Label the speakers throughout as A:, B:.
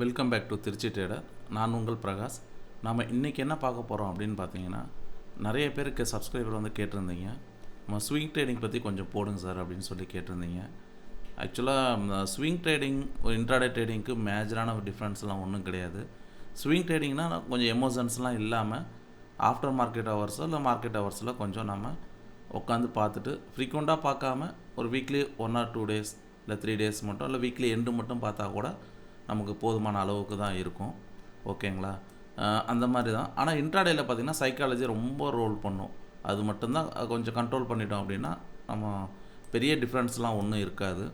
A: Welcome back to Trichy trader நான் உங்கள் பிரகாஷ். நாம் இன்றைக்கி என்ன பார்க்க போகிறோம் அப்படின்னு பார்த்தீங்கன்னா நிறைய பேருக்கு சப்ஸ்கிரைபர் வந்து கேட்டிருந்தீங்க. நம்ம ஸ்விங் ட்ரேடிங் பற்றி கொஞ்சம் போடுங்க சார் அப்படின்னு சொல்லி கேட்டிருந்தீங்க. ஆக்சுவலாக ஸ்விங் ட்ரேடிங் ஒரு இன்ட்ராடே ட்ரேடிங்க்கு மேஜரான ஒரு டிஃப்ரென்ஸ்லாம் ஒன்றும் கிடையாது. ஸ்விங் ட்ரேடிங்னா கொஞ்சம் எமோஷன்ஸ்லாம் இல்லாமல் ஆஃப்டர் மார்க்கெட் ஹவர்ஸோ இல்லை மார்க்கெட் ஹவர்ஸில் கொஞ்சம் நம்ம உட்காந்து பார்த்துட்டு ஃப்ரீக்வெண்ட்டாக பார்க்காம ஒரு weekly one or two days இல்லை த்ரீ டேஸ் மட்டும் இல்லை வீக்லி எண்டு மட்டும் பார்த்தா கூட நமக்கு போதுமான அளவுக்கு தான் இருக்கும். ஓகேங்களா? அந்த மாதிரி தான். ஆனால் இன்ட்ராடேயில் பார்த்திங்கன்னா சைக்காலஜி ரொம்ப ரோல் பண்ணும். அது மட்டும்தான் கொஞ்சம் கண்ட்ரோல் பண்ணிட்டோம் அப்படின்னா நம்ம பெரிய டிஃப்ரென்ஸ்லாம் ஒன்றும் இருக்காது.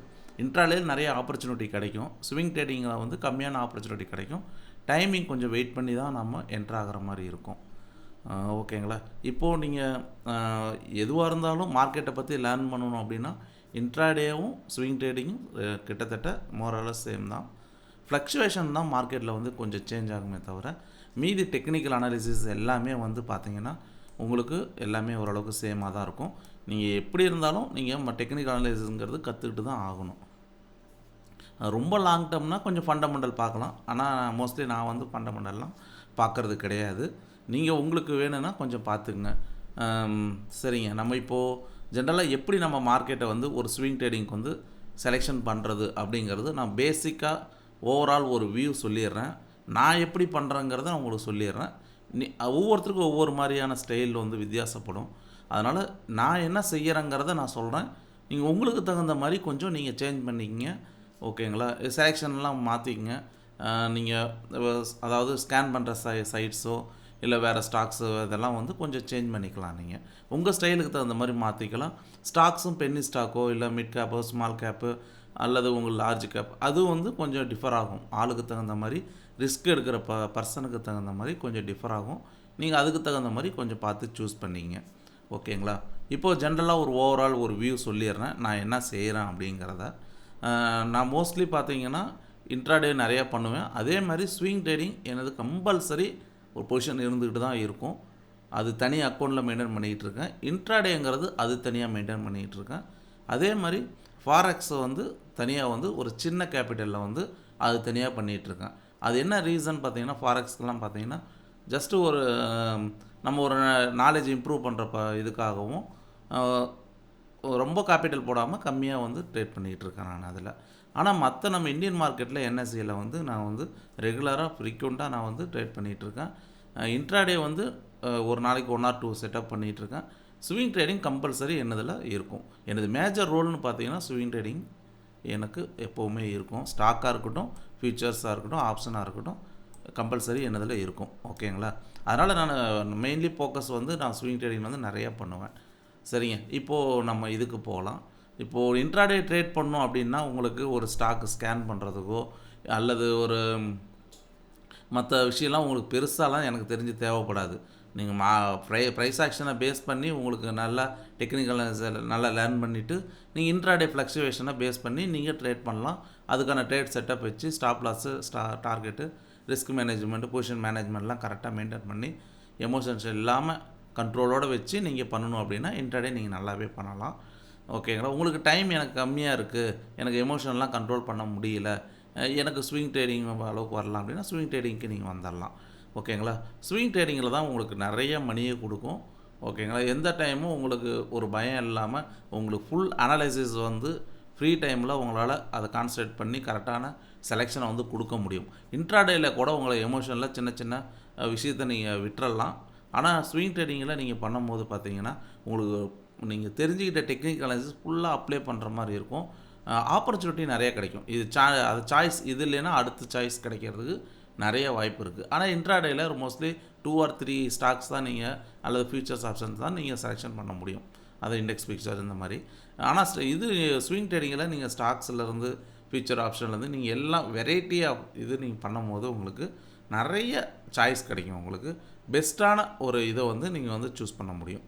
A: இன்ட்ராடேயில் நிறைய ஆப்பர்ச்சுனிட்டி கிடைக்கும். ஸ்விங் ட்ரேடிங்கில் வந்து கம்மியான ஆப்பர்ச்சுனிட்டி கிடைக்கும். டைமிங் கொஞ்சம் வெயிட் பண்ணி தான் நம்ம என்ட்ராகிற மாதிரி இருக்கும். ஓகேங்களா? இப்போது நீங்கள் எதுவாக இருந்தாலும் மார்க்கெட்டை பற்றி லேர்ன் பண்ணணும் அப்படின்னா இன்ட்ராடேவும் ஸ்விங் ட்ரேடிங்கும் கிட்டத்தட்ட மோரலஸ் சேம் தான். ஃப்ளக்சுவேஷன் தான் மார்க்கெட்டில் வந்து கொஞ்சம் சேஞ்ச் ஆகுமே தவிர மீதி டெக்னிக்கல் அனாலிசிஸ் எல்லாமே வந்து பார்த்தீங்கன்னா உங்களுக்கு எல்லாமே ஓரளவுக்கு சேமாக தான் இருக்கும். நீங்கள் எப்படி இருந்தாலும் நீங்கள் டெக்னிக்கல் அனாலிசிஸுங்கிறது கற்றுக்கிட்டு தான் ஆகணும். ரொம்ப லாங் டேர்ம்னா கொஞ்சம் ஃபண்டமெண்டல் பார்க்கலாம். ஆனால் மோஸ்ட்லி நான் வந்து ஃபண்டமெண்டல்லாம் பார்க்குறது கிடையாது. நீங்கள் உங்களுக்கு வேணும்னா கொஞ்சம் பார்த்துக்குங்க சரிங்க. நம்ம இப்போது ஜென்ரலாக எப்படி நம்ம மார்க்கெட்டை வந்து ஒரு ஸ்விங் ட்ரேடிங்க்கு வந்து செலெக்ஷன் பண்ணுறது அப்படிங்கிறது நான் பேசிக்காக ஓவரால் ஒரு வியூ சொல்லிடுறேன். நான் எப்படி பண்ணுறேங்கிறத நான் உங்களுக்கு சொல்லிடுறேன். நீ ஒவ்வொருத்தருக்கும் ஒவ்வொரு மாதிரியான ஸ்டைல் வந்து வித்தியாசப்படும். அதனால் நான் என்ன செய்கிறேங்கிறத நான் சொல்கிறேன் நீங்கள் உங்களுக்கு தகுந்த மாதிரி கொஞ்சம் நீங்கள் சேஞ்ச் பண்ணிக்கிங்க. ஓகேங்களா? செலெக்ஷன்லாம் மாற்றிக்கங்க நீங்கள் அதாவது ஸ்கேன் பண்ணுற சை சைட்ஸோ இல்லை வேறு ஸ்டாக்ஸு இதெல்லாம் வந்து கொஞ்சம் சேஞ்ச் பண்ணிக்கலாம் நீங்கள் உங்கள் ஸ்டைலுக்கு தகுந்த மாதிரி மாற்றிக்கலாம் ஸ்டாக்ஸும் பென்னி ஸ்டாக்கோ இல்லை மிட் கேப்போ ஸ்மால் கேப்பு அல்லது உங்கள் லார்ஜ் கேப் அது வந்து கொஞ்சம் டிஃபர் ஆகும். ஆளுக்கு தகுந்த மாதிரி ரிஸ்க் எடுக்கிற ப பர்சனுக்கு தகுந்த மாதிரி கொஞ்சம் டிஃபர் ஆகும். நீங்கள் அதுக்கு தகுந்த மாதிரி கொஞ்சம் பார்த்து சூஸ் பண்ணிங்க ஓகேங்களா? இப்போது ஜென்ரலாக ஒரு ஓவரால் ஒரு வியூ சொல்லிடுறேன். நான் என்ன செய்கிறேன் அப்படிங்கிறத. நான் மோஸ்ட்லி பார்த்தீங்கன்னா இன்ட்ராடே நிறையா பண்ணுவேன். அதே மாதிரி ஸ்விங் ட்ரேடிங் எனது கம்பல்சரி ஒரு பொசிஷன் இருந்துக்கிட்டு தான் இருக்கும். அது தனி அக்கௌண்ட்டில் மெயின்டைன் பண்ணிகிட்டு இருக்கேன். இன்ட்ராடேங்கிறது அது தனியாக மெயின்டைன் பண்ணிக்கிட்டு இருக்கேன். அதே மாதிரி ஃபாரெக்ஸை வந்து தனியாக வந்து ஒரு சின்ன கேபிட்டலில் வந்து அது தனியாக பண்ணிகிட்டு இருக்கேன் அது என்ன ரீசன் பார்த்தீங்கன்னா ஃபாரெக்ஸ்க்கெலாம் பார்த்தீங்கன்னா ஜஸ்ட்டு ஒரு நம்ம ஒரு நாலேஜ் இம்ப்ரூவ் பண்ணுற ப இதுக்காகவும் ரொம்ப கேபிட்டல் போடாமல் கம்மியாக வந்து ட்ரேட் பண்ணிகிட்டு இருக்கேன் நான் அதில். ஆனால் மற்ற நம்ம இந்தியன் மார்க்கெட்டில் என்எஸ்சியில் வந்து நான் வந்து ரெகுலராக ஃப்ரீக்வெண்ட்டாக நான் வந்து ட்ரேட் பண்ணிகிட்டு இருக்கேன் இன்ட்ராடே வந்து ஒரு நாளைக்கு ஒன் ஆர் டூ செட்டப் பண்ணிகிட்டு இருக்கேன் ஸ்விங் ட்ரேடிங் கம்பல்சரி என்னதில் இருக்கும். எனது மேஜர் ரோல்னு பார்த்தீங்கன்னா ஸ்விங் ட்ரேடிங் எனக்கு எப்போவுமே இருக்கும். ஸ்டாக்காக இருக்கட்டும் ஃபியூச்சர்ஸாக இருக்கட்டும் ஆப்ஷனாக இருக்கட்டும் கம்பல்சரி என்னதில் இருக்கும். ஓகேங்களா அதனால் நான் மெயின்லி ஃபோக்கஸ் வந்து நான் ஸ்விங் ட்ரேடிங் வந்து நிறையா பண்ணுவேன். சரிங்க? இப்போது நம்ம இதுக்கு போகலாம். இப்போது இன்ட்ராடே ட்ரேட் பண்ணோம் அப்படின்னா உங்களுக்கு ஒரு ஸ்டாக்கு ஸ்கேன் பண்ணுறதுக்கோ அல்லது ஒரு மற்ற விஷயம்லாம் உங்களுக்கு பெருசாலாம் எனக்கு தெரிஞ்சு தேவைப்படாது. நீங்கள் மா ப்ரை ப்ரைஸ் ஆக்ஷனை பேஸ் பண்ணி உங்களுக்கு நல்லா டெக்னிக்கல் நல்லா லேர்ன் பண்ணிவிட்டு நீங்கள் இன்ட்ராடே ஃப்ளக்சுவேஷனை பேஸ் பண்ணி நீங்கள் ட்ரேட் பண்ணலாம். அதுக்கான ட்ரேட் செட்டப் வச்சு ஸ்டாப் லாஸு ஸ்டா டார்கெட்டு ரிஸ்க் மேனேஜ்மெண்ட்டு பொசிஷன் மேனேஜ்மெண்ட்லாம் கரெக்டாக மெயின்டைன் பண்ணி எமோஷன்ஸ் இல்லாமல் கண்ட்ரோலோடு வச்சு நீங்கள் பண்ணணும் அப்படின்னா இன்ட்ராடே நீங்கள் நல்லாவே பண்ணலாம். ஓகேங்களா உங்களுக்கு டைம் எனக்கு கம்மியாக இருக்குது எனக்கு எமோஷன்லாம் கண்ட்ரோல் பண்ண முடியல. எனக்கு ஸ்விங் ட்ரேடிங் அளவுக்கு வரலாம் அப்படின்னா ஸ்விங் ட்ரேடிங்க்கு நீங்கள் வந்துடலாம் ஓகேங்களா? ஸ்விங் ட்ரேடிங்கில் தான் உங்களுக்கு நிறைய மணியை கொடுக்கும். ஓகேங்களா? எந்த டைமும் உங்களுக்கு ஒரு பயம் இல்லாமல் உங்களுக்கு ஃபுல் அனலைசிஸ் வந்து ஃப்ரீ டைமில் உங்களால் அதை கான்சன்ட்ரேட் பண்ணி கரெக்டான செலெக்ஷனை வந்து கொடுக்க முடியும். இன்ட்ராடேயில் கூட உங்களை எமோஷனில் சின்ன சின்ன விஷயத்தை நீங்கள் விட்டுறலாம். ஆனால் ஸ்விங் ட்ரேடிங்கில் நீங்கள் பண்ணும்போது பார்த்தீங்கன்னா உங்களுக்கு நீங்கள் தெரிஞ்சுக்கிட்ட டெக்னிக்கல் அனாலிசிஸ் ஃபுல்லாக அப்ளை பண்ணுற மாதிரி இருக்கும். ஆப்பர்ச்சுனிட்டி நிறைய கிடைக்கும். இது சா அது சாய்ஸ் இது இல்லைன்னா அடுத்த சாய்ஸ் கிடைக்கிறதுக்கு நிறைய வாய்ப்பு இருக்குது ஆனால் இன்ட்ராடேயில் mostly two or three stocks தான் நீங்கள் அல்லது ஃபியூச்சர்ஸ் ஆப்ஷன்ஸ் தான் நீங்கள் செலெக்ஷன் பண்ண முடியும். அது இண்டெக்ஸ் ஃபியூச்சர் இந்த மாதிரி. ஆனால் இது ஸ்விங் ட்ரேடிங்கில் நீங்கள் ஸ்டாக்ஸ்லேருந்து ஃபியூச்சர் ஆப்ஷன்லேருந்து நீங்கள் எல்லாம் வெரைட்டி ஆஃப் இது நீங்கள் பண்ணும்போது உங்களுக்கு நிறைய சாய்ஸ் கிடைக்கும் உங்களுக்கு. பெஸ்ட்டான ஒரு இதை வந்து நீங்கள் வந்து சூஸ் பண்ண முடியும்.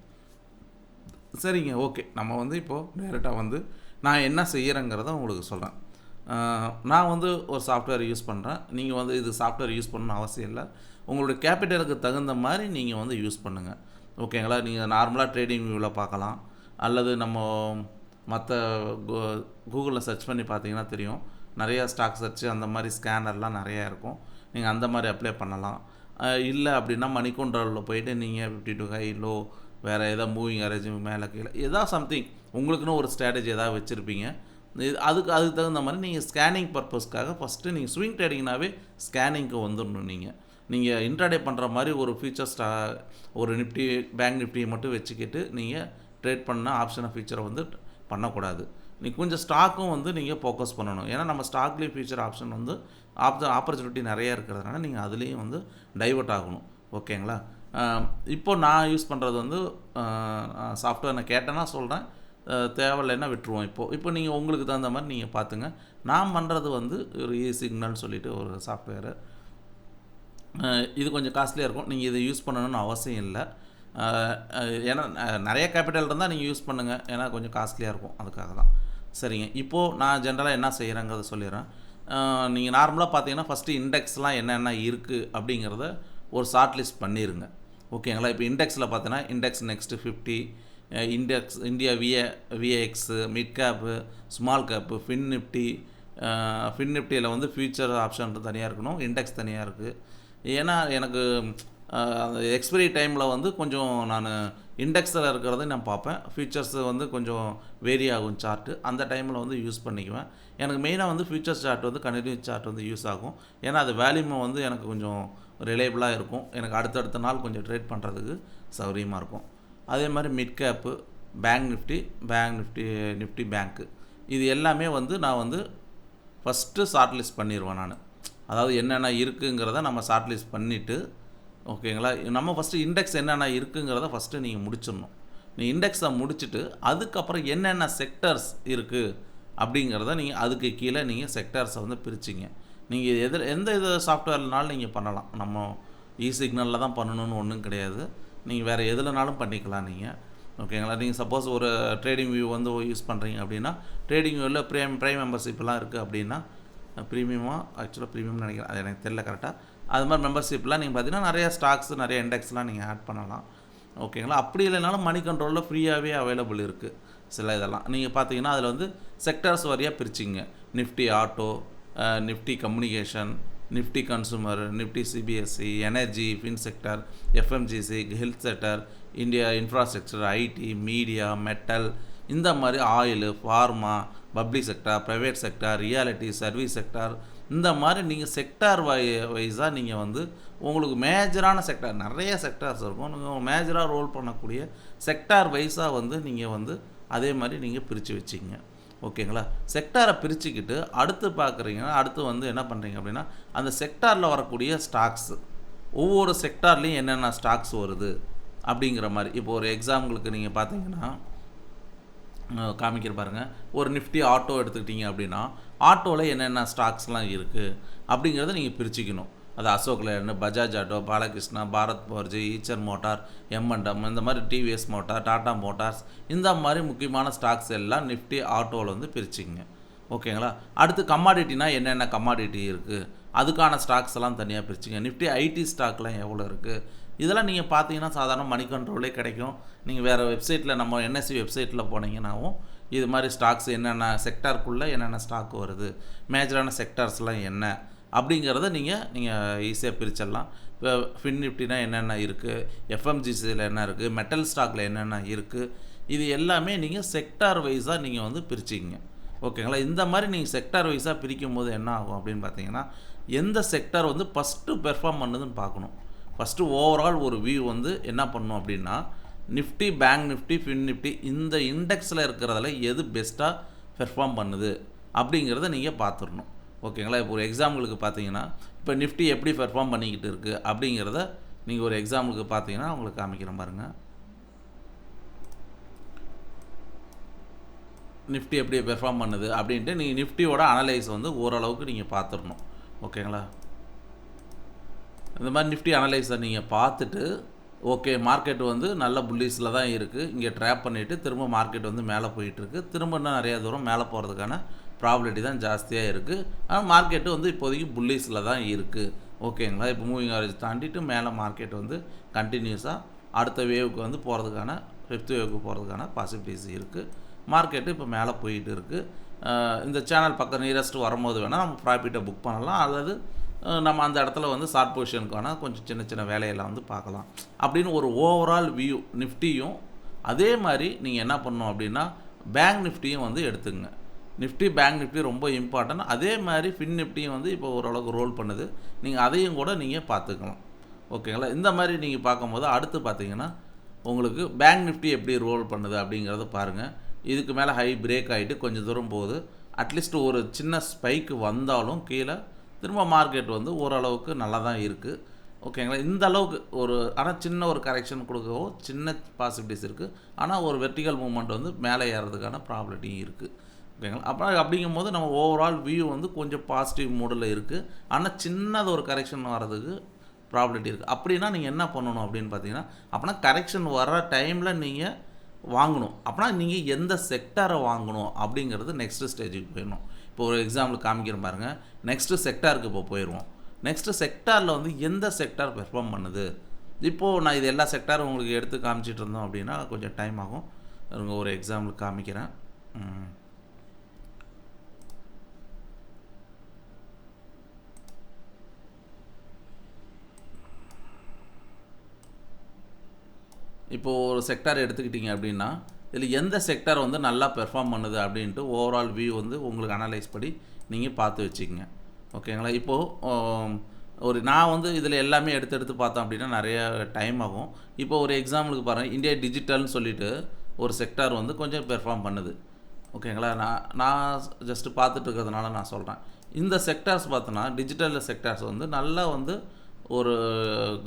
A: சரிங்க ஓகே நம்ம வந்து இப்போது டேரெக்டாக வந்து நான் என்ன செய்கிறேங்கிறத உங்களுக்கு சொல்கிறேன் நான் வந்து ஒரு சாஃப்ட்வேர் யூஸ் பண்ணுறேன் நீங்கள் வந்து இது சாஃப்ட்வேர் யூஸ் பண்ணணும்னு அவசியம் இல்லை. உங்களுடைய கேபிட்டலுக்கு தகுந்த மாதிரி நீங்கள் வந்து யூஸ் பண்ணுங்கள் ஓகேங்களா நீங்கள் நார்மலாக ட்ரேடிங் வியூவில் பார்க்கலாம். அல்லது நம்ம மற்ற கூகுளில் சர்ச் பண்ணி பார்த்தீங்கன்னா தெரியும். நிறையா ஸ்டாக் சர்ச்சு அந்த மாதிரி ஸ்கேனர்லாம் நிறையா இருக்கும். நீங்கள் அந்த மாதிரி அப்ளை பண்ணலாம். இல்லை அப்படின்னா மணி போயிட்டு நீங்கள் ஃபிஃப்டி டூ ஹை லோ வேறு எதாவது மூவிங் அரேஞ்ச் மேலே கீழே எதாவது சம்திங் உங்களுக்குன்னு ஒரு ஸ்ட்ராட்டஜி எதாவது வச்சுருப்பீங்க. அதுக்கு அதுக்கு தகுந்த மாதிரி நீங்கள் ஸ்கேனிங் பர்பஸ்க்காக ஃபஸ்ட்டு நீங்கள் ஸ்விங் ட்ரேடிங்னாவே ஸ்கேனிங்க்கு வந்துடணும் நீங்கள் நீங்கள் இன்ட்ராடே பண்ணுற மாதிரி ஒரு ஃபியூச்சர் ஸ்டா ஒரு நிஃப்டி பேங்க் நிஃப்டியை மட்டும் வச்சுக்கிட்டு நீங்கள் ட்ரேட் பண்ண ஆப்ஷனை ஃபீச்சரை வந்து பண்ணக்கூடாது. நீ கொஞ்சம் ஸ்டாக்கும் வந்து நீங்கள் ஃபோக்கஸ் பண்ணணும். ஏன்னா நம்ம ஸ்டாக்லேயும் ஃபியூச்சர் ஆப்ஷன் வந்து ஆப் ஆப்பர்ச்சுனிட்டி நிறையா இருக்கிறதுனால நீங்கள் அதுலேயும் வந்து டைவர்ட் ஆகணும். ஓகேங்களா இப்போ நான் யூஸ் பண்ணுறது வந்து சாஃப்ட்வேர் நான் கேட்டேன்னா சொல்கிறேன் தேவையில்லைன்னா விட்டுருவோம் இப்போது இப்போ நீங்கள் உங்களுக்கு தகுந்த மாதிரி நீங்கள் பார்த்துங்க. நான் பண்ணுறது வந்து ஒரு இ சிக்னல்னு சொல்லிட்டு ஒரு சாஃப்ட்வேரு இது கொஞ்சம் காஸ்ட்லியாக இருக்கும். நீங்கள் இதை யூஸ் பண்ணணும்னு அவசியம் இல்லை. ஏன்னா நிறைய கேபிட்டல் இருந்தால் நீங்கள் யூஸ் பண்ணுங்கள் ஏன்னா கொஞ்சம் காஸ்ட்லியாக இருக்கும். அதுக்காக தான். சரிங்க. இப்போது நான் ஜென்ரலாக என்ன செய்கிறேங்கிறத சொல்லிடுறேன். நீங்கள் நார்மலாக பார்த்தீங்கன்னா ஃபஸ்ட்டு இண்டெக்ஸ்லாம் என்னென்ன இருக்குது அப்படிங்கிறத ஒரு ஷார்ட் லிஸ்ட் பண்ணிடுங்க ஓகேங்களா? இப்போ இண்டெக்ஸில் பார்த்தீங்கன்னா index next fifty index India V A V A X mid cap small cap fin Nifty fin நிஃப்டியில் வந்து ஃபியூச்சர் ஆப்ஷன் தனியாக இருக்கணும். இண்டெக்ஸ் தனியாக இருக்குது ஏன்னா எனக்கு அந்த எக்ஸ்பிரி டைமில் வந்து கொஞ்சம் நான் இண்டெக்ஸில் இருக்கிறத நான் பார்ப்பேன். ஃபியூச்சர்ஸ் வந்து கொஞ்சம் வேரி ஆகும் சார்ட்டு அந்த டைமில் வந்து யூஸ் பண்ணிக்குவேன். எனக்கு மெயினாக வந்து ஃபியூச்சர்ஸ் சார்ட் வந்து கண்டினியூஸ் சார்ட் வந்து யூஸ் ஆகும். ஏன்னா அது வேல்யூமை வந்து எனக்கு கொஞ்சம் ரிலேபிளாக இருக்கும். எனக்கு அடுத்தடுத்த நாள் கொஞ்சம் ட்ரேட் பண்ணுறதுக்கு சௌகரியமாக இருக்கும். அதே மாதிரி mid cap bank Nifty bank Nifty Nifty பேங்க்கு இது எல்லாமே வந்து நான் வந்து ஃபஸ்ட்டு ஷார்ட் லிஸ்ட் பண்ணிடுவேன் நான். அதாவது என்னென்ன இருக்குங்கிறத நம்ம ஷார்ட் லிஸ்ட் பண்ணிவிட்டு ஓகேங்களா நம்ம ஃபஸ்ட்டு இண்டெக்ஸ் என்னென்ன இருக்குங்கிறத ஃபஸ்ட்டு நீங்கள் முடிச்சிடணும். நீ இண்டெக்ஸை முடிச்சுட்டு அதுக்கப்புறம் என்னென்ன செக்டர்ஸ் இருக்குது அப்படிங்கிறத நீங்கள் அதுக்கு கீழே நீங்கள் செக்டர்ஸை வந்து பிரிச்சிங்க. நீங்கள் எதில் எந்த இது சாஃப்ட்வேர்னாலும் நீங்கள் பண்ணலாம். நம்ம இ சிக்னலில் தான் பண்ணணும்னு ஒன்றும் கிடையாது. நீங்கள் வேறு எதுலனாலும் பண்ணிக்கலாம் நீங்கள் ஓகேங்களா? நீங்கள் சப்போஸ் ஒரு ட்ரேடிங் வியூ வந்து யூஸ் பண்ணுறீங்க அப்படின்னா ட்ரேடிங் வியூவில் ப்ரீம் ப்ரைம் மெம்பர்ஷிப்லாம் இருக்குது அப்படின்னா ப்ரீமியமாக ஆக்சுவலாக ப்ரீமியம் நினைக்கிறேன். அது எனக்கு தெரியல கரெக்டாக அது மாதிரி மெம்பர்ஷிப்லாம் நீங்கள் பார்த்தீங்கன்னா நிறையா ஸ்டாக்ஸ் நிறைய இண்டெக்ஸ்லாம் நீங்கள் ஆட் பண்ணலாம். ஓகேங்களா? அப்படி இல்லைனாலும் மணி கண்ட்ரோலில் ஃப்ரீயாகவே அவைலபிள் இருக்குது சில இதெல்லாம். நீங்கள் பார்த்தீங்கன்னா அதில் வந்து செக்டர்ஸ் வரியாக பிரிச்சிங்க. Nifty auto Nifty communication Nifty consumer Nifty CPSC energy fin sector FMGC health sector India infrastructure IT media metal இந்த மாதிரி oil pharma public sector private sector reality service sector இந்த மாதிரி நீங்கள் செக்டார் வை வைஸாக நீங்கள் வந்து உங்களுக்கு மேஜரான செக்டார் நிறைய செக்டார்ஸ் இருக்கும். நீங்கள் மேஜராக ரோல் பண்ணக்கூடிய செக்டார் வைஸாக வந்து நீங்கள் வந்து அதே மாதிரி நீங்கள் பிரித்து வச்சிங்க. ஓகேங்களா? செக்டாரை பிரிச்சுக்கிட்டு அடுத்து பார்க்குறீங்கன்னா அடுத்து வந்து என்ன பண்ணுறீங்க அப்படின்னா அந்த செக்டாரில் வரக்கூடிய ஸ்டாக்ஸ் ஒவ்வொரு செக்டார்லேயும் என்னென்ன ஸ்டாக்ஸ் வருது அப்படிங்கிற மாதிரி. இப்போ ஒரு எக்ஸாம்பிளுக்கு நீங்கள் பார்த்தீங்கன்னா காமிக்கிற பாருங்கள் ஒரு நிஃப்டி ஆட்டோ எடுத்துக்கிட்டிங்க அப்படின்னா ஆட்டோவில் என்னென்ன ஸ்டாக்ஸ்லாம் இருக்குது அப்படிங்கிறத நீங்கள் பிரிச்சுக்கணும். அது Ashok Leyland Bajaj auto Balkrishna Bharat forge Eicher motor momentum இந்த மாதிரி டிவிஎஸ் மோட்டார் டாடா மோட்டார்ஸ் இந்த மாதிரி முக்கியமான ஸ்டாக்ஸ் எல்லாம் நிஃப்டி ஆட்டோவில் வந்து பிரிச்சுங்க. ஓகேங்களா? அடுத்து கமாடிட்டினா என்னென்ன கமாடிட்டி இருக்குது அதுக்கான ஸ்டாக்ஸ் எல்லாம் தனியாக பிரிச்சுங்க. நிஃப்டி ஐடி ஸ்டாக்லாம் எவ்வளோ இருக்குது இதெல்லாம் நீங்கள் பார்த்தீங்கன்னா சாதாரண மணி கண்ட்ரோலே கிடைக்கும். நீங்கள் வேறு வெப்சைட்டில் நம்ம என்எஸ்சி வெப்சைட்டில் போனீங்கன்னாவும் இது மாதிரி ஸ்டாக்ஸ் என்னென்ன செக்டாருக்குள்ளே என்னென்ன ஸ்டாக் வருது? மேஜரான செக்டார்ஸ்லாம் என்ன? அப்படிங்கிறத நீங்கள் நீங்கள் ஈஸியாக பிரிச்சிடலாம். இப்போ ஃபின் நிஃப்டினா என்னென்ன இருக்குது எஃப்எம்ஜிசியில் என்ன இருக்குது மெட்டல் ஸ்டாக்கில் என்னென்ன இருக்குது இது எல்லாமே நீங்கள் செக்டார் வைஸாக நீங்கள் வந்து பிரிச்சிக்கிங்க. ஓகேங்களா? இந்த மாதிரி நீங்கள் செக்டார் வைஸாக பிரிக்கும் போது என்ன ஆகும் அப்படின்னு பார்த்தீங்கன்னா எந்த செக்டார் வந்து ஃபஸ்ட்டு பெர்ஃபார்ம் பண்ணுதுன்னு பார்க்கணும் ஃபஸ்ட்டு ஓவரால் ஒரு வியூ வந்து என்ன பண்ணும் அப்படின்னா Nifty bank Nifty fin Nifty இந்த இண்டெக்ஸில் இருக்கிறதுல எது பெஸ்ட்டாக பெர்ஃபார்ம் பண்ணுது அப்படிங்கிறத நீங்கள் பார்த்துடணும் ஓகேங்களா? இப்போ ஒரு எக்ஸாம்பிளுக்கு பார்த்தீங்கன்னா இப்போ நிஃப்டி எப்படி பெர்ஃபார்ம் பண்ணிக்கிட்டு இருக்குது அப்படிங்கிறத நீங்கள் ஒரு எக்ஸாம்பிளுக்கு பார்த்தீங்கன்னா உங்களுக்கு காமிக்கிறேன் பாருங்கள் நிஃப்டி எப்படி பெர்ஃபார்ம் பண்ணுது அப்படின்ட்டு நீங்கள் நிஃப்டியோட அனலைஸ் வந்து ஓரளவுக்கு நீங்கள் பார்த்துடணும். ஓகேங்களா? இந்த மாதிரி நிஃப்டி அனலைஸை நீங்கள் பார்த்துட்டு ஓகே மார்க்கெட் வந்து நல்ல புல்லிஸில் தான் இருக்குது இங்கே ட்ராப் பண்ணிவிட்டு திரும்ப மார்க்கெட் வந்து மேலே போயிட்டுருக்கு திரும்ப இன்னும் நிறையா தூரம் மேலே போகிறதுக்கான ப்ராபிலிட்டி தான் ஜாஸ்தியாக இருக்குது ஆனால் மார்க்கெட்டு வந்து இப்போதைக்கு புல்லிஸில் தான் இருக்குது ஓகேங்களா இப்போ மூவிங் ஆவரேஜ் தாண்டிட்டு மேலே மார்க்கெட் வந்து கண்டினியூஸாக அடுத்த வேவுக்கு வந்து போகிறதுக்கான ஃபிஃப்த் வேவுக்கு போகிறதுக்கான பாசிபிலிட்டிஸ் இருக்குது மார்க்கெட்டு இப்போ மேலே போயிட்டு இருக்குது இந்த சேனல் பக்கம் நியரஸ்ட் வரும்போது வேணால் நம்ம ப்ராஃபிட்டை புக் பண்ணலாம். அல்லது நம்ம அந்த இடத்துல வந்து ஷார்ட் பொசிஷனுக்கு வேணால் கொஞ்சம் சின்ன சின்ன வேலையெல்லாம் வந்து பார்க்கலாம். அப்படின்னு ஒரு ஓவரால் வியூ நிஃப்டியும் அதே மாதிரி நீங்கள் என்ன பண்ணணும் அப்படின்னா பேங்க் நிஃப்டியும் வந்து எடுத்துங்க நிஃப்டி பேங்க் நிஃப்டி ரொம்ப இம்பார்ட்டன்ட் அதே மாதிரி ஃபின் நிஃப்டியும் வந்து இப்போ ஓரளவுக்கு ரோல் பண்ணுது. நீங்கள் அதையும் கூட நீங்கள் பார்த்துக்கலாம். ஓகேங்களா? இந்த மாதிரி நீங்கள் பார்க்கும்போது அடுத்து பார்த்தீங்கன்னா உங்களுக்கு பேங்க் நிஃப்டி எப்படி ரோல் பண்ணுது அப்படிங்கிறத பாருங்கள் இதுக்கு மேலே ஹை பிரேக் ஆகிட்டு கொஞ்சம் தூரம் போகுது. அட்லீஸ்ட் ஒரு சின்ன ஸ்பைக்கு வந்தாலும் கீழே திரும்ப மார்க்கெட் வந்து ஓரளவுக்கு நல்லா தான் இருக்குது ஓகேங்களா? இந்த அளவுக்கு ஒரு ஆனால் சின்ன ஒரு கரெக்ஷன் கொடுக்கவோ சின்ன பாசிபிலிட்டிஸ் இருக்குது ஆனால் ஒரு வெர்டிகல் மூமெண்ட் வந்து மேலே ஏறதுக்கான ப்ராபிலிட்டியும் இருக்குது ஓகேங்களா அப்புறம் அப்படிங்கும்போது நம்ம ஓவரால் வியூ வந்து கொஞ்சம் பாசிட்டிவ் மூடில் இருக்குது ஆனால் சின்னது ஒரு கரெக்ஷன் வர்றதுக்கு ப்ராபிலிட்டி இருக்குது அப்படின்னா நீங்கள் என்ன பண்ணணும் அப்படின்னு பார்த்தீங்கன்னா அப்படின்னா கரெக்ஷன் வர்ற டைமில் நீங்கள் வாங்கணும். அப்படின்னா நீங்கள் எந்த செக்டாரை வாங்கணும் அப்படிங்கிறது நெக்ஸ்ட் ஸ்டேஜுக்கு போயிடணும். இப்போ ஒரு எக்ஸாம்பிள் காமிக்கிற பாருங்க. நெக்ஸ்ட்டு செக்டாருக்கு இப்போ போயிடுவோம் நெக்ஸ்ட்டு செக்டாரில் வந்து எந்த செக்டார் பெர்ஃபார்ம் பண்ணுது? இப்போது நான் இது எல்லா செக்டாரும் உங்களுக்கு எடுத்து காமிச்சிட்டு இருந்தோம் அப்படின்னா கொஞ்சம் டைம் ஆகும். ஒரு எக்ஸாம்பிள் காமிக்கிறேன். இப்போது ஒரு செக்டார் எடுத்துக்கிட்டிங்க அப்படின்னா இதில் எந்த செக்டார் வந்து நல்லா பெர்ஃபார்ம் பண்ணுது அப்படின்ட்டு ஓவரால் வியூ வந்து உங்களுக்கு அனலைஸ் படி நீங்கள் பார்த்து வச்சுக்கங்க. ஓகேங்களா இப்போது ஒரு நான் வந்து இதில் எல்லாமே எடுத்து எடுத்து பார்த்தோம் அப்படின்னா நிறைய டைம் ஆகும். இப்போ ஒரு எக்ஸாம்பிளுக்கு பாருங்கள் இந்தியா டிஜிட்டல்னு சொல்லிட்டு ஒரு செக்டார் வந்து கொஞ்சம் பெர்ஃபார்ம் பண்ணுது. ஓகேங்களா நான் நான் ஜஸ்ட்டு பார்த்துட்டு இருக்கிறதுனால நான் சொல்கிறேன் இந்த செக்டார்ஸ் பார்த்தோன்னா டிஜிட்டல் செக்டார்ஸ் வந்து நல்லா வந்து ஒரு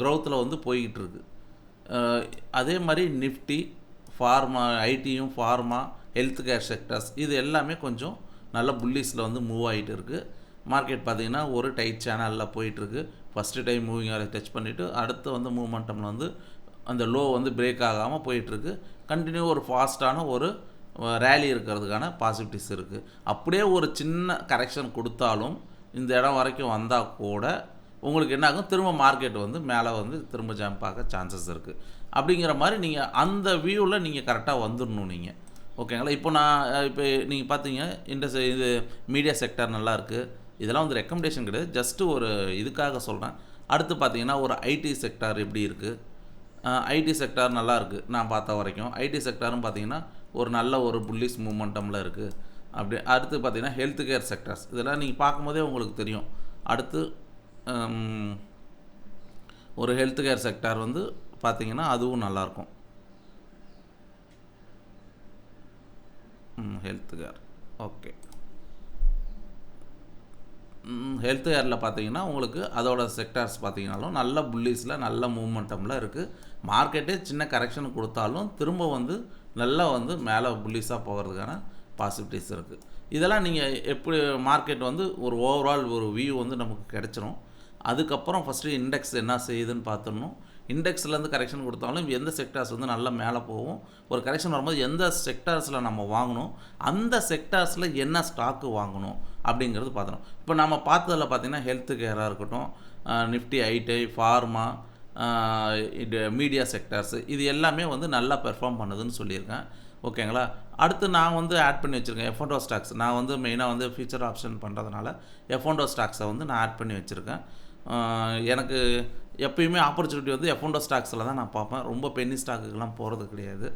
A: க்ரௌத்தில் வந்து போய்கிட்டு இருக்குது அதே மாதிரி நிஃப்டி ஃபார்மா ஐடியும் ஃபார்மா ஹெல்த் கேர் செக்டர்ஸ் இது எல்லாமே கொஞ்சம் நல்ல புல்லிஸில் வந்து மூவ் ஆகிட்டு இருக்குது மார்க்கெட் பார்த்திங்கன்னா ஒரு டைட் சேனலில் போயிட்டுருக்கு. ஃபஸ்ட்டு டைம் மூவிங் அதை டச் பண்ணிவிட்டு அடுத்து வந்து மூமெண்டமில் வந்து அந்த லோ வந்து பிரேக் ஆகாமல் போயிட்டுருக்கு. கண்டினியூ ஒரு ஃபாஸ்ட்டான ஒரு ரேலி இருக்கிறதுக்கான பாசிபிலிட்டிஸ் இருக்குது அப்படியே ஒரு சின்ன கரெக்ஷன் கொடுத்தாலும் இந்த இடம் வரைக்கும் வந்தால் கூட உங்களுக்கு என்ன ஆகும்? திரும்ப மார்க்கெட் வந்து மேலே வந்து திரும்ப ஜம்ப் ஆக சான்சஸ் இருக்குது அப்படிங்கிற மாதிரி நீங்கள் அந்த வியூவில் நீங்கள் கரெக்டாக வந்துடணும் நீங்கள் ஓகேங்களா இப்போ நான் இப்போ நீங்கள் பார்த்தீங்க இண்டஸ் இது மீடியா செக்டர் நல்லா இருக்குது இதெல்லாம் வந்து ரெக்கமெண்டேஷன் கிடையாது. ஜஸ்ட்டு ஒரு இதுக்காக சொல்கிறேன் அடுத்து பார்த்தீங்கன்னா ஒரு ஐடி செக்டார் எப்படி இருக்குது ஐடி செக்டார் நல்லா இருக்குது நான் பார்த்த வரைக்கும். ஐடி செக்டாரும் பார்த்தீங்கன்னா ஒரு நல்ல ஒரு புல்லிஸ் மூமெண்டமில் இருக்குது அப்படி அடுத்து பார்த்தீங்கன்னா ஹெல்த் கேர் செக்டர்ஸ் இதெல்லாம் நீங்கள் பார்க்கும்போதே உங்களுக்கு தெரியும். அடுத்து ஒரு ஹெல்த் கேர் செக்டார் வந்து பார்த்தீங்கன்னா அதுவும் நல்லாயிருக்கும் ஹெல்த் கேர் ஓகே ஹெல்த் கேரில் பார்த்தீங்கன்னா உங்களுக்கு அதோட செக்டார்ஸ் பார்த்தீங்கனாலும் நல்ல புல்லிஸில் நல்ல மூமெண்டமில் இருக்குது மார்க்கெட்டே சின்ன கரெக்ஷன் கொடுத்தாலும் திரும்ப வந்து நல்லா வந்து மேலே புள்ளிஸாக போகிறதுக்கான பாசிபிலிட்டிஸ் இருக்குது இதெல்லாம் நீங்கள் எப்படி மார்க்கெட் வந்து ஒரு ஓவரால் ஒரு வியூ வந்து நமக்கு கிடச்சிரும். அதுக்கப்புறம் ஃபஸ்ட்டு இண்டெக்ஸ் என்ன செய்யுதுன்னு பார்த்துடணும். இண்டெக்ஸ்லேருந்து கரெக்ஷன் கொடுத்தாலும் எந்த செக்டார்ஸ் வந்து நல்லா மேலே போகும். ஒரு கரெக்ஷன் வரும்போது எந்த செக்டார்ஸில் நம்ம வாங்கணும்? அந்த செக்டார்ஸில் என்ன ஸ்டாக்கு வாங்கணும்? அப்படிங்கிறது பார்த்துணும் இப்போ நம்ம பார்த்ததில் பார்த்தீங்கன்னா ஹெல்த் கேராக இருக்கட்டும் நிஃப்டி ஐடி ஃபார்மா இது மீடியா செக்டார்ஸ் இது எல்லாமே வந்து நல்லா பெர்ஃபார்ம் பண்ணுதுன்னு சொல்லியிருக்கேன். ஓகேங்களா? அடுத்து நான் வந்து ஆட் பண்ணி வச்சுருக்கேன் எஃபோண்டோ ஸ்டாக்ஸ் நான் வந்து மெயினாக வந்து ஃபியூச்சர் ஆப்ஷன் பண்ணுறதுனால எஃபோண்டோ ஸ்டாக்ஸை வந்து நான் ஆட் பண்ணி வச்சுருக்கேன். எனக்கு எப்பயுமே ஆப்பர்ச்சுனிட்டி வந்து எஃபோண்டோ ஸ்டாக்ஸில் தான் நான் பார்ப்பேன். ரொம்ப பென்னி ஸ்டாக்குக்கெலாம் போகிறது கிடையாது.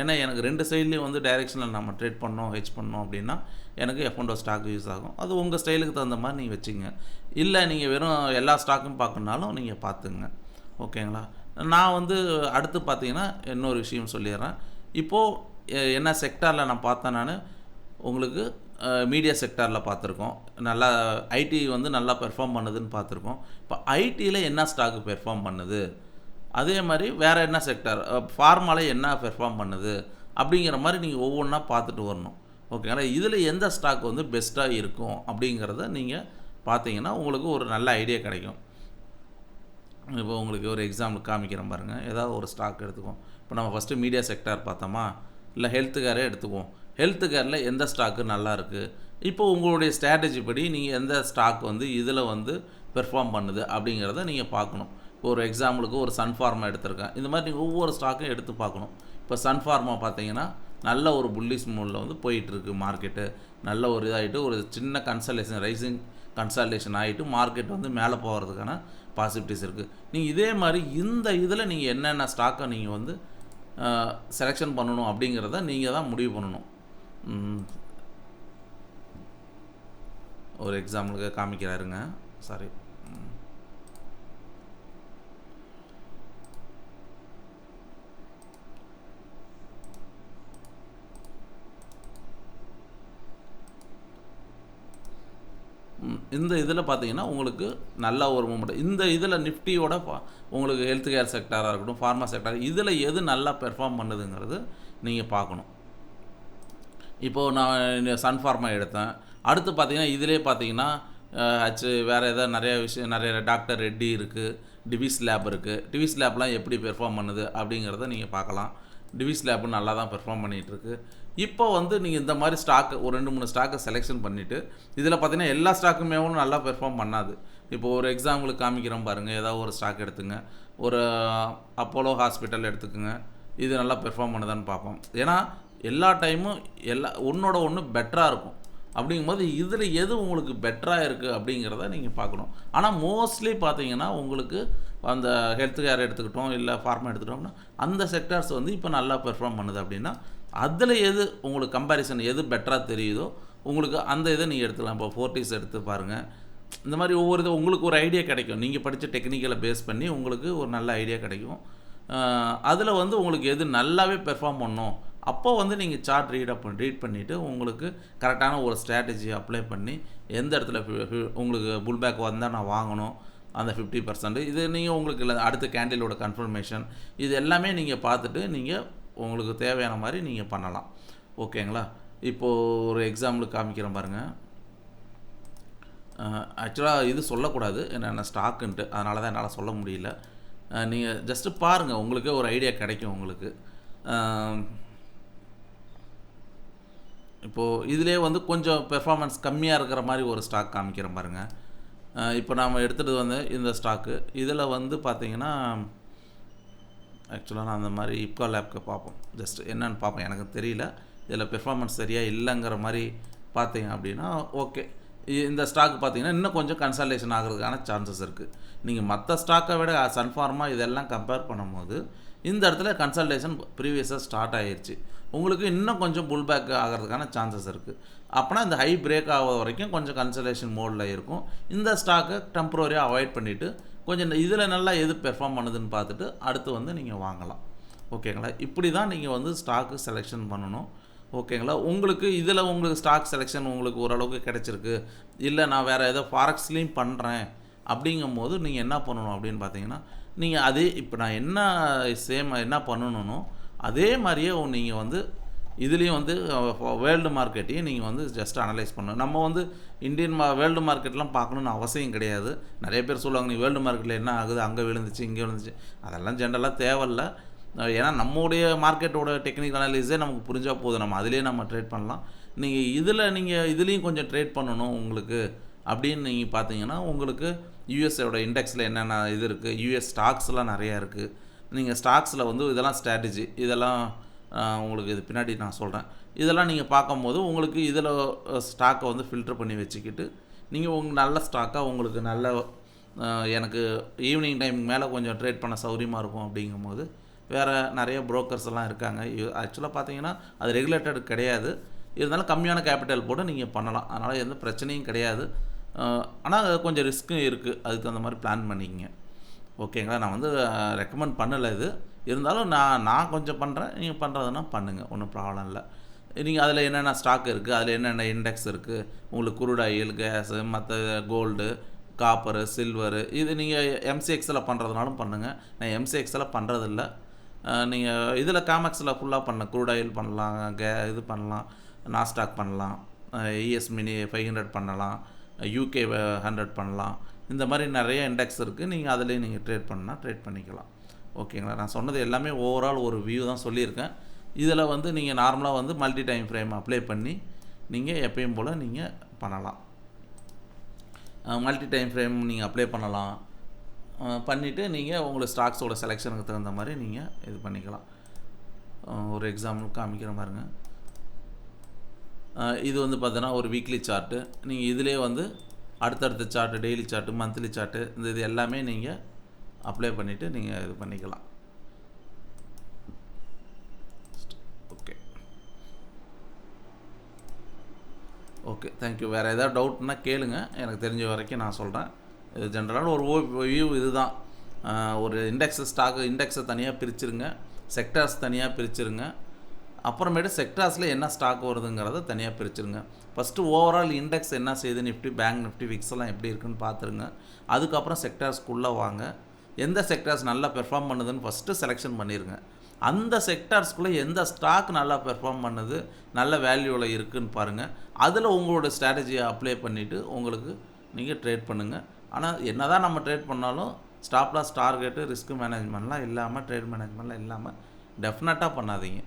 A: ஏன்னா எனக்கு ரெண்டு சைட்லேயும் வந்து டைரெக்ஷனில் நம்ம ட்ரேட் பண்ணோம் ஹெச் பண்ணோம் அப்படின்னா எனக்கு எஃபோண்டோ ஸ்டாக் யூஸ் ஆகும். அது உங்கள் ஸ்டைலுக்கு தகுந்த மாதிரி நீங்கள் வச்சுங்க. இல்லை நீங்கள் வெறும் எல்லா ஸ்டாக்கும் பார்க்கணுனாலும் நீங்கள் பார்த்துங்க. ஓகேங்களா? நான் வந்து அடுத்து பார்த்தீங்கன்னா இன்னொரு விஷயம் சொல்லிடுறேன். இப்போது என்ன செக்டாரில் நான் பார்த்தேன் நான் உங்களுக்கு மீடியா செக்டாரில் பார்த்துருக்கோம். நல்லா ஐடி வந்து நல்லா பெர்ஃபார்ம் பண்ணுதுன்னு பார்த்துருக்கோம். இப்போ ஐடியில் என்ன ஸ்டாக்கு பெர்ஃபார்ம் பண்ணுது? அதே மாதிரி வேறு என்ன செக்டார் ஃபார்மாவில் என்ன பெர்ஃபார்ம் பண்ணுது? அப்படிங்கிற மாதிரி நீங்கள் ஒவ்வொன்றா பார்த்துட்டு வரணும். ஓகேங்களா இதில் எந்த ஸ்டாக் வந்து பெஸ்ட்டாக இருக்கும் அப்படிங்கிறத நீங்கள் பார்த்தீங்கன்னா உங்களுக்கு ஒரு நல்ல ஐடியா கிடைக்கும். இப்போ உங்களுக்கு ஒரு எக்ஸாம்பிள் காமிக்கிறேன் பாருங்கள் ஏதாவது ஒரு ஸ்டாக் எடுத்துக்குவோம். இப்போ நம்ம ஃபஸ்ட்டு மீடியா செக்டார் பார்த்தோமா? இல்லை ஹெல்த்துக்காரே எடுத்துக்குவோம். ஹெல்த் கேரில் எந்த ஸ்டாக்கு நல்லா இருக்குது இப்போ உங்களுடைய ஸ்ட்ராட்டஜி படி நீங்கள் எந்த ஸ்டாக் வந்து இதில் வந்து பெர்ஃபார்ம் பண்ணுது அப்படிங்கிறத நீங்கள் பார்க்கணும். இப்போ ஒரு எக்ஸாம்பிளுக்கு ஒரு சன்ஃபார்மா எடுத்திருக்கேன். இந்த மாதிரி நீங்கள் ஒவ்வொரு ஸ்டாக்கும் எடுத்து பார்க்கணும். இப்போ சன்ஃபார்மா பார்த்தீங்கன்னா நல்ல ஒரு புல்லிஸ் மூடில் வந்து போயிட்டுருக்கு மார்க்கெட்டு நல்ல ஒரு இதாகிட்டு ஒரு சின்ன கன்சல்டேஷன் ரைசிங் கன்சல்டேஷன் ஆகிட்டு மார்க்கெட் வந்து மேலே போகிறதுக்கான பாசிபிலிட்டிஸ் இருக்குது நீங்கள் இதே மாதிரி இந்த இதில் நீங்கள் என்னென்ன ஸ்டாக்கை நீங்கள் வந்து செலெக்ஷன் பண்ணணும் அப்படிங்கிறத நீங்கள் தான் முடிவு பண்ணணும். ஒரு எக்ஸாம்பிளுக்கு காமிக்கிறாருங்க. சாரி இந்த இதில் பார்த்தீங்கன்னா உங்களுக்கு நல்ல ஒரு மூமெண்ட் இந்த இதில் நிஃப்டியோட உங்களுக்கு ஹெல்த் கேர் செக்டாராக இருக்கட்டும் ஃபார்மா செக்டார் இதில் எது நல்லா பெர்ஃபார்ம் பண்ணுதுங்கிறது நீங்கள் பார்க்கணும். இப்போது நான் சன் ஃபார்மா எடுத்தேன். அடுத்து பார்த்தீங்கன்னா இதிலே பார்த்தீங்கன்னா ஆச்சு வேறு ஏதாவது நிறைய விஷயம் நிறைய டாக்டர் ரெட்டி இருக்குது டிவிஸ் லேப் இருக்குது டிவிஸ் லேப்லாம் எப்படி பெர்ஃபார்ம் பண்ணுது அப்படிங்கிறத நீங்கள் பார்க்கலாம். டிவிஸ் லேப் நல்லா தான் பெர்ஃபார்ம் பண்ணிகிட்ருக்கு இப்போ வந்து நீங்கள் இந்த மாதிரி ஸ்டாக்கு ஒரு ரெண்டு மூணு ஸ்டாக்கை செலெக்ஷன் பண்ணிவிட்டு இதில் பார்த்தீங்கன்னா எல்லா ஸ்டாக்குமே நல்லா பெர்ஃபார்ம் பண்ணாது. இப்போ ஒரு எக்ஸாம்பிளுக்கு காமிக்கிறோம் பாருங்கள் ஏதாவது ஒரு ஸ்டாக் எடுத்துங்க. ஒரு அப்போலோ ஹாஸ்பிட்டல் எடுத்துக்கோங்க. இது நல்லா பெர்ஃபார்ம் பண்ணுதான்னு பார்ப்போம். ஏன்னா எல்லா டைமும் எல்லா ஒன்றோட ஒன்று பெட்டராக இருக்கும். அப்படிங்கும்போது இதில் எது உங்களுக்கு பெட்டராக இருக்குது அப்படிங்கிறத நீங்கள் பார்க்கணும். ஆனால் மோஸ்ட்லி பார்த்தீங்கன்னா உங்களுக்கு அந்த ஹெல்த் கேர் எடுத்துக்கிட்டோம் இல்லை ஃபார்மா எடுத்துக்கிட்டோம்னா அந்த செக்டார்ஸ் வந்து இப்போ நல்லா பெர்ஃபார்ம் பண்ணுது அப்படின்னா அதில் எது உங்களுக்கு கம்பேரிசன் எது பெட்டராக தெரியுதோ உங்களுக்கு அந்த இதை நீங்கள் எடுத்துக்கலாம். இப்போ ஃபோர்ட்டிஸ் எடுத்து பாருங்கள் இந்த மாதிரி ஒவ்வொரு இது உங்களுக்கு ஒரு ஐடியா கிடைக்கும். நீங்கள் படித்த டெக்னிக்கலை பேஸ் பண்ணி உங்களுக்கு ஒரு நல்ல ஐடியா கிடைக்கும். அதில் வந்து உங்களுக்கு எது நல்லாவே பெர்ஃபார்ம் பண்ணும் அப்போ வந்து நீங்கள் சார்ட் ரீட் அப் ரீட் பண்ணிவிட்டு உங்களுக்கு கரெக்டான ஒரு ஸ்ட்ராட்டஜி அப்ளை பண்ணி எந்த இடத்துல உங்களுக்கு புல் பேக் வந்தால் நான் வாங்கணும் அந்த ஃபிஃப்டி பர்சன்ட் இது நீங்கள் உங்களுக்கு இல்லை அடுத்த கேண்டிலோட கன்ஃபர்மேஷன் இது எல்லாமே நீங்கள் பார்த்துட்டு நீங்கள் உங்களுக்கு தேவையான மாதிரி நீங்கள் பண்ணலாம். ஓகேங்களா? இப்போது ஒரு எக்ஸாம்பிளுக்கு காமிக்கிறேன் பாருங்கள் ஆக்சுவலாக இது சொல்லக்கூடாது என்னென்ன ஸ்டாக்குன்ட்டு அதனால தான் என்னால் சொல்ல முடியல. நீங்கள் ஜஸ்ட்டு பாருங்கள் உங்களுக்கே ஒரு ஐடியா கிடைக்கும் உங்களுக்கு. இப்போது இதிலே வந்து கொஞ்சம் பெர்ஃபார்மன்ஸ் கம்மியாக இருக்கிற மாதிரி ஒரு ஸ்டாக் காமிக்கிறேன் பாருங்கள் இப்போ நாம் எடுத்துகிட்டு வந்து இந்த ஸ்டாக்கு இதில் வந்து பார்த்தீங்கன்னா ஆக்சுவலாக நான் அந்த மாதிரி இப்கா லேப்க்கு பார்ப்போம். ஜஸ்ட் என்னென்னு பார்ப்போம். எனக்கு தெரியல. இதில் பெர்ஃபார்மன்ஸ் சரியாக இல்லைங்கிற மாதிரி பார்த்தீங்க அப்படின்னா ஓகே இந்த ஸ்டாக் பார்த்தீங்கன்னா இன்னும் கொஞ்சம் கன்சல்டேஷன் ஆகிறதுக்கான சான்சஸ் இருக்குது நீங்கள் மற்ற ஸ்டாக்கை விட சன்ஃபார்மா இதெல்லாம் கம்பேர் பண்ணும்போது இந்த இடத்துல கன்சல்டேஷன் ப்ரீவியஸாக ஸ்டார்ட் ஆகிடுச்சு உங்களுக்கு இன்னும் கொஞ்சம் புல் பேக் ஆகிறதுக்கான சான்சஸ் இருக்குது அப்போனா இந்த ஹை பிரேக் ஆக வரைக்கும் கொஞ்சம் கன்சல்டேஷன் மோடில் இருக்கும். இந்த ஸ்டாக்கை டெம்பரரியாக அவாய்ட் பண்ணிவிட்டு கொஞ்சம் இதில் நல்லா எது பெர்ஃபார்ம் பண்ணுதுன்னு பார்த்துட்டு அடுத்து வந்து நீங்கள் வாங்கலாம். ஓகேங்களா? இப்படி தான் நீங்கள் வந்து ஸ்டாக்கு செலெக்ஷன் பண்ணணும். ஓகேங்களா? உங்களுக்கு இதில் உங்களுக்கு ஸ்டாக் செலெக்ஷன் உங்களுக்கு ஓரளவுக்கு கிடச்சிருக்கு. இல்லை நான் வேறு ஏதோ ஃபாரக்ஸ்லேயும் பண்ணுறேன் அப்படிங்கும்போது நீங்கள் என்ன பண்ணணும் அப்படின்னு பார்த்தீங்கன்னா நீங்கள் அதே இப்போ நான் என்ன சேம் என்ன பண்ணணும்னோ அதே மாதிரியே நீங்கள் வந்து இதுலேயும் வந்து வேர்ல்டு மார்க்கெட்டையும் நீங்கள் வந்து ஜஸ்ட் அனலைஸ் பண்ணணும். நம்ம வந்து இந்தியன் மா வேர்ல்டு மார்க்கெட்லாம் பார்க்கணுன்னு அவசியம் கிடையாது. நிறைய பேர் சொல்லுவாங்க நீ வேர்ல்டு மார்க்கெட்டில் என்ன ஆகுது? அங்கே விழுந்துச்சு இங்கே விழுந்துச்சு. அதெல்லாம் ஜென்ரலாக தேவையில்ல. ஏன்னா நம்முடைய மார்க்கெட்டோட டெக்னிக்கல் அனாலிஸே நமக்கு புரிஞ்சால் போதும். நம்ம அதிலே நம்ம ட்ரேட் பண்ணலாம். நீங்கள் இதில் நீங்கள் இதுலேயும் கொஞ்சம் ட்ரேட் பண்ணணும் உங்களுக்கு. அப்படின்னு நீங்கள் பார்த்தீங்கன்னா உங்களுக்கு யூஎஸோட இண்டெக்ஸில் என்னென்ன இது இருக்குது யூஎஸ் ஸ்டாக்ஸ்லாம் நிறையா இருக்குது நீங்கள் ஸ்டாக்ஸில் வந்து இதெல்லாம் ஸ்ட்ராட்டஜி இதெல்லாம் உங்களுக்கு இது பின்னாடி நான் சொல்கிறேன் இதெல்லாம் நீங்கள் பார்க்கும்போது உங்களுக்கு இதில் ஸ்டாக்கை வந்து ஃபில்டர் பண்ணி வச்சுக்கிட்டு நீங்கள் உங்கள் நல்ல ஸ்டாக்காக உங்களுக்கு நல்ல எனக்கு ஈவினிங் டைம் மேலே கொஞ்சம் ட்ரேட் பண்ண சௌரியமாக இருக்கும் அப்படிங்கும்போது வேறு நிறைய ப்ரோக்கர்ஸ் எல்லாம் இருக்காங்க. ஆக்சுவலாக பார்த்தீங்கன்னா அது ரெகுலேட்டட் கிடையாது. இருந்தாலும் கம்மியான கேபிட்டல் போட்டு நீங்கள் பண்ணலாம். அதனால் எந்த பிரச்சனையும் கிடையாது. ஆனால் கொஞ்சம் ரிஸ்க்கும் இருக்குது அதுக்கு தகுந்த மாதிரி பிளான் பண்ணிக்கங்க. ஓகேங்களா? நான் வந்து ரெக்கமெண்ட் பண்ணலை இது. இருந்தாலும் நான் நான் கொஞ்சம் பண்ணுறேன் நீங்கள் பண்ணுறதுனா பண்ணுங்கள் ஒன்றும் ப்ராப்ளம் இல்லை. நீங்கள் அதில் என்னென்ன ஸ்டாக் இருக்குது அதில் என்னென்ன இண்டெக்ஸ் இருக்குது உங்களுக்கு குருடாயில் கேஸு மற்ற கோல்டு காப்பரு சில்வரு இது நீங்கள் எம்சிஎக்ஸில் பண்ணுறதுனாலும் பண்ணுங்கள் நான் எம்சிஎக்ஸில் பண்ணுறதில்ல நீங்கள் இதில் காமெக்ஸில் ஃபுல்லாக பண்ண. குருடாயில் பண்ணலாம் கே இது பண்ணலாம் நாஸ்டாக் பண்ணலாம் இஎஸ் மினி ஃபைவ் ஹண்ட்ரட் பண்ணலாம் யூகே ஹண்ட்ரட் பண்ணலாம். இந்த மாதிரி நிறைய இண்டெக்ஸ் இருக்குது நீங்கள் அதிலே நீங்கள் ட்ரேட் பண்ணால் ட்ரேட் பண்ணிக்கலாம். ஓகேங்களா நான் சொன்னது எல்லாமே ஓவரால் ஒரு வியூ தான் சொல்லியிருக்கேன். இதில் வந்து நீங்கள் நார்மலாக வந்து மல்டி டைம் ஃப்ரேம் அப்ளை பண்ணி நீங்கள் எப்பயும் போல் நீங்கள் பண்ணலாம். மல்டி டைம் ஃப்ரேம் நீங்கள் அப்ளை பண்ணலாம். பண்ணிவிட்டு நீங்கள் உங்களை ஸ்டாக்ஸோட செலெக்ஷனுக்கு தகுந்த மாதிரி நீங்கள் இது பண்ணிக்கலாம். ஒரு எக்ஸாம்பிள் காமிக்கிற பாருங்க. இது வந்து பார்த்தீங்கன்னா ஒரு வீக்லி சார்ட்டு நீங்கள் இதிலே வந்து அடுத்தடுத்த chart daily chart monthly chart இந்த இது எல்லாமே நீங்கள் அப்ளை பண்ணிவிட்டு நீங்கள் இது பண்ணிக்கலாம். ஓகே ஓகே தேங்க்யூ வேறு ஏதாவது டவுட்னா கேளுங்க. எனக்கு தெரிஞ்ச வரைக்கும் நான் சொல்கிறேன் இது ஜென்ரலான ஒரு வியூ இதுதான். தான் ஒரு இண்டெக்ஸ் ஸ்டாக்கு இண்டெக்ஸை தனியாக பிரிச்சிருங்க. செக்டார்ஸ் தனியாக பிரிச்சுருங்க. அப்புறமேட்டு செக்டார்ஸில் என்ன ஸ்டாக் வருதுங்கிறத தனியாக பிரிச்சிருங்க. ஃபஸ்ட்டு ஓவரால் இண்டெக்ஸ் என்ன செய்யுது நிஃப்டி பேங்க் நிஃப்டி விக்ஸ் எல்லாம் எப்படி இருக்குன்னு பார்த்துருங்க. அதுக்கப்புறம் செக்டார்ஸ்க்குள்ளே வாங்க. எந்த செக்டார்ஸ் நல்லா பெர்ஃபார்ம் பண்ணுதுன்னு ஃபஸ்ட்டு செலெக்ஷன் பண்ணிடுங்க அந்த செக்டார்ஸ்குள்ளே எந்த ஸ்டாக் நல்லா பெர்ஃபார்ம் பண்ணுது நல்ல வேல்யூவில் இருக்குன்னு பாருங்கள் அதில் உங்களோட ஸ்ட்ராட்டஜியை அப்ளை பண்ணிவிட்டு உங்களுக்கு நீங்கள் ட்ரேட் பண்ணுங்கள் ஆனால் என்ன தான் நம்ம ட்ரேட் பண்ணாலும் ஸ்டாப்லாஸ் டார்கெட்டு ரிஸ்க் மேனேஜ்மெண்ட்லாம் இல்லாமல் ட்ரேட் மேனேஜ்மெண்ட்லாம் இல்லாமல் டெஃபினட்டாக பண்ணாதீங்க.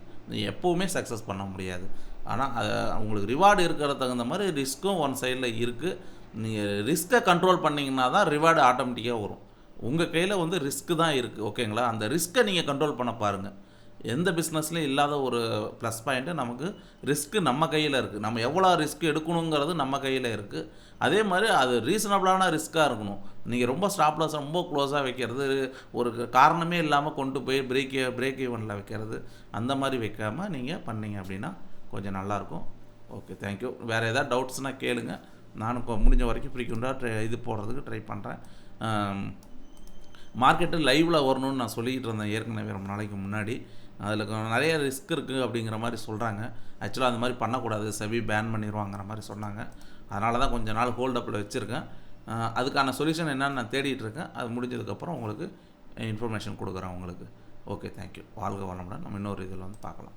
A: எப்போவுமே சக்ஸஸ் பண்ண முடியாது. ஆனால் அது உங்களுக்கு ரிவார்டு இருக்கிற தகுந்த மாதிரி ரிஸ்க்கும் ஒன் சைடில் இருக்குது நீங்கள் ரிஸ்க்கை கண்ட்ரோல் பண்ணிங்கன்னா தான் ரிவார்டு ஆட்டோமேட்டிக்காக வரும். உங்கள் கையில் வந்து ரிஸ்க்கு தான் இருக்குது ஓகேங்களா அந்த ரிஸ்க்கை நீங்கள் கண்ட்ரோல் பண்ண பாருங்கள் எந்த பிஸ்னஸ்லையும் இல்லாத ஒரு ப்ளஸ் பாயிண்ட்டு நமக்கு ரிஸ்க்கு நம்ம கையில் இருக்குது நம்ம எவ்வளோ ரிஸ்க் எடுக்கணுங்கிறது நம்ம கையில் இருக்குது அதே மாதிரி அது ரீசனபிளான ரிஸ்க்காக இருக்கணும். நீங்கள் ரொம்ப ஸ்டாப் லாஸ் ரொம்ப க்ளோஸாக வைக்கிறது ஒரு காரணமே இல்லாமல் கொண்டு போய் பிரேக் பிரேக் ஈவனில் வைக்கிறது அந்த மாதிரி வைக்காமல் நீங்கள் பண்ணீங்க அப்படின்னா கொஞ்சம் நல்லாயிருக்கும் ஓகே தேங்க்யூ வேறு ஏதாவது டவுட்ஸ்னால் கேளுங்க. நானும் முடிஞ்ச வரைக்கும் ஃப்ரீக்வெண்ட்டாக ட்ரை இது போடுறதுக்கு ட்ரை பண்ணுறேன் மார்க்கெட்டு லைவில் வரணும்னு நான் சொல்லிக்கிட்டு இருந்தேன் ஏற்கனவே ரொம்ப நாளைக்கு முன்னாடி. அதில் நிறைய ரிஸ்க் இருக்குது அப்படிங்கிற மாதிரி சொல்கிறாங்க ஆக்சுவலாக அந்த மாதிரி பண்ணக்கூடாது. செவி பேன் பண்ணிடுவாங்கிற மாதிரி சொன்னாங்க. அதனால தான் கொஞ்ச நாள் ஹோல்டப்பில் வச்சுருக்கேன். அதுக்கான சொல்யூஷன் என்னன்னு நான் தேடிட்டு இருக்கேன். அது முடிஞ்சதுக்கப்புறம் உங்களுக்கு இன்ஃபர்மேஷன் கொடுக்குறேன் உங்களுக்கு. ஓகே தேங்க்யூ வாழ்க வளமுடன். நம்ம இன்னொரு இதில் வந்து பார்க்கலாம்.